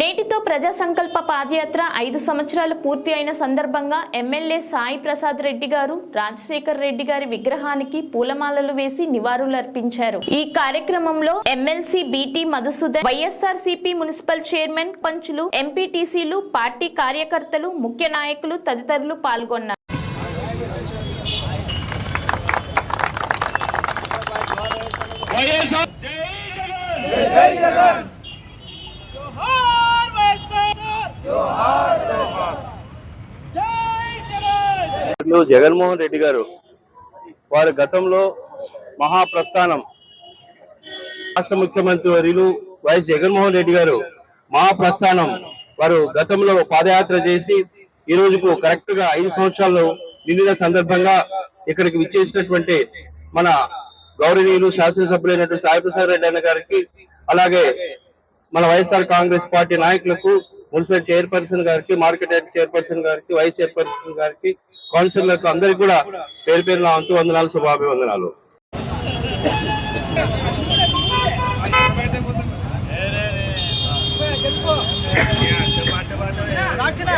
నేటితో ప్రజా సంకల్ప పాదయాత్ర ఐదు సంవత్సరాలు పూర్తి అయిన సందర్భంగా ఎమ్మెల్యే సాయి ప్రసాద్ రెడ్డి గారు రాజశేఖర్ రెడ్డి గారి విగ్రహానికి పూలమాలలు వేసి నివాళులర్పించారు. ఈ కార్యక్రమంలో MLC BT Madhusudan YSR municipal chairman పంచులు ఎంపీటీసీలు పార్టీ కార్యకర్తలు ముఖ్య నాయకులు తదితరులు పాల్గొన్నారు. వైఎస్ఆర్ జై జగన్ జోహార్ వైఎస్ఆర్ జోహార్ జై జగన్ జగన్మోహన్ రెడ్డి గారు. వారు గతంలో మహాప్రస్థానం. రాష్ట్ర ముఖ్యమంత్రి వర్యులు వైఎస్ జగన్మోహన్ రెడ్డి గారు మహాప్రస్థానం. వారు గతంలో పాదయాత్ర చేసి ఈ రోజుకు కరెక్ట్గా ఐదు సంవత్సరాలు నిండిన సందర్భంగా ఇక్కడికి విచ్చేసినటువంటి మన గౌరవనీయులు శాసనసభ్యులైనటువంటి సాయి సాయిప్రసాద్ రెడ్డి అన్న గారికి అలాగే మన వైఎస్ఆర్ కాంగ్రెస్ పార్టీ నాయకులకు మున్సిపల్ చైర్పర్సన్ గారికి మార్కెట్ చైర్పర్సన్ గారికి వైస్ చైర్పర్సన్ గారికి కౌన్సిలర్లకు అందరికీ కూడా పేరు పేరున అంతు వందనాలు శుభాభివందనాలు. రాక్షణ